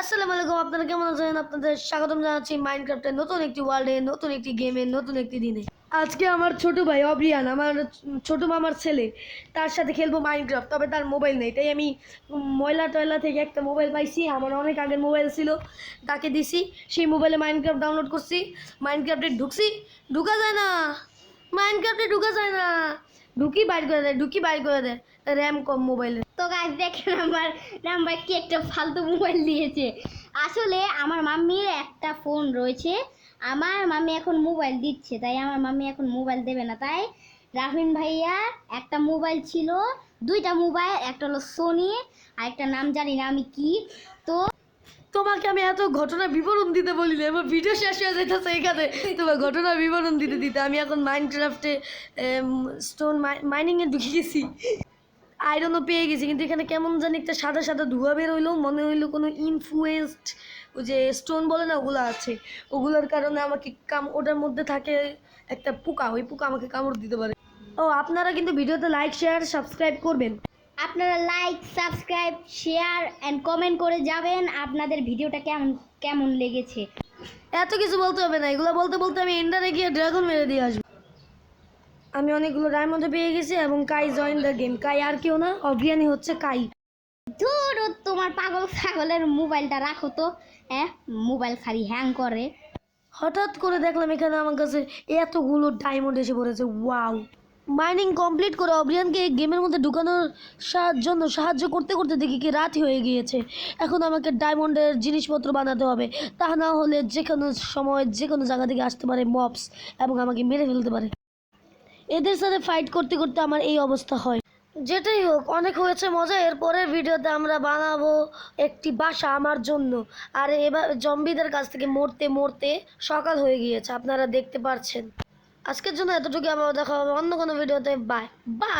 আসসালামু আলাইকুম, আপনারা কেমন আছেন? আপনাদের স্বাগতম জানাচ্ছি মাইনক্রাফটের নতুন একটি ওয়ার্ল্ডে নতুন একটি গেমে নতুন একটি দিনে। আজকে আমার ছোট ভাই অব্রিয়ান আমার ছোট মামার ছেলে, তার সাথে খেলব মাইনক্রাফ্ট তবে তার মোবাইল নেই। তাই আমি ময়লা টয়লা থেকে একটা মোবাইল পাইছি, আমার অনেক আগের মোবাইল ছিল, তাকে দিছি। সেই মোবাইলে মাইনক্রাফট ডাউনলোড করছি মাইনক্রাফটে ঢুকছি, ঢুকা যায় না। মাইনক্রাফটে ঢুকা যায় না। ঢুকি বাইর করে দেয়, ঢুকি বাইর করে দেয়। র্যাম কম মোবাইলে তো গাছ দেখেন আমার নাম্বার কি একটা ফালতু মোবাইল দিয়েছে। আসলে আমার মাম্মির একটা ফোন রয়েছে। আমার মাম্মি এখন মোবাইল দিচ্ছে, তাই আমার মাম্মি এখন মোবাইল দেবে না। তাই রাফিন ভাইয়া একটা মোবাইল ছিল, দুইটা মোবাইল একটা হলো সোনি আর একটা নাম জানি না আমি কি। তো তোমাকে আমি এত ঘটনা বিবরণ দিতে বলি না আমার ভিডিও শেষ হয়ে যেতেছে এখানে। তোমার ঘটনা বিবরণ দিতে দিতে আমি এখন মাইনক্রাফটে স্টোন মাইনিংয়ে ঢুকে গেছি। আয়রনও পেয়ে গেছি, কিন্তু এখানে কেমন জানি একটা সাদা সাদা ধোঁয়া বের হইল, মনে হইল কোনো ইনফ্লুয়েসড ওই যে স্টোন বলে না, ওগুলো আছে। ওগুলোর কারণে আমাকে কাম, ওটার মধ্যে থাকে একটা পোকা, ওই পোকা আমাকে কামড় দিতে পারে। ও, আপনারা কিন্তু ভিডিওতে লাইক শেয়ার সাবস্ক্রাইব করবেন। আপনারা like subscribe share and comment করে যাবেন আপনাদের ভিডিওটা কেমন কেমন লেগেছে। এত কিছু বলতে হবে না এগুলো বলতে বলতে আমি এন্ডারে গিয়ে ড্রাগন মেরে দিয়ে আসব। আমি অনেকগুলো ডায়মন্ডে পেয়ে গেছি এবং কাই জয়েন দ্য গেম কাই আর কেউ না অভিয়ানি হচ্ছে কাই ধুর তোমার পাগল ছাগলের মোবাইলটা রাখো তো। হ্যাঁ মোবাইল খালি হ্যাং করে। হঠাৎ করে দেখলাম এখানে আমার কাছে এতগুলো ডায়মন্ড এসে পড়েছে ওয়াও মাইনিং কমপ্লিট করে এই গেমের মধ্যে ঢুকানোর জন্য সাহায্য করতে করতে দেখি কি রাত হয়ে গিয়েছে। এখন আমাকে ডায়মন্ডের জিনিসপত্র বানাতে হবে। তা না হলে যে কোনো সময় যে কোনো জায়গা থেকে আসতে পারে মপস এবং আমাকে মেরে ফেলতে পারে। এদের সাথে ফাইট করতে করতে আমার এই অবস্থা হয়। যেটাই হোক, অনেক হয়েছে মজা। এর পরের ভিডিওতে আমরা বানাবো একটি বাসা আমার জন্য। আর এবার জম্বিদের কাছ থেকে মরতে মরতে সকাল হয়ে গিয়েছে, আপনারা দেখতে পাচ্ছেন আজকের জন্য এতটুকু আবার দেখা হবে অন্য কোনো ভিডিওতে। বাই। বাই।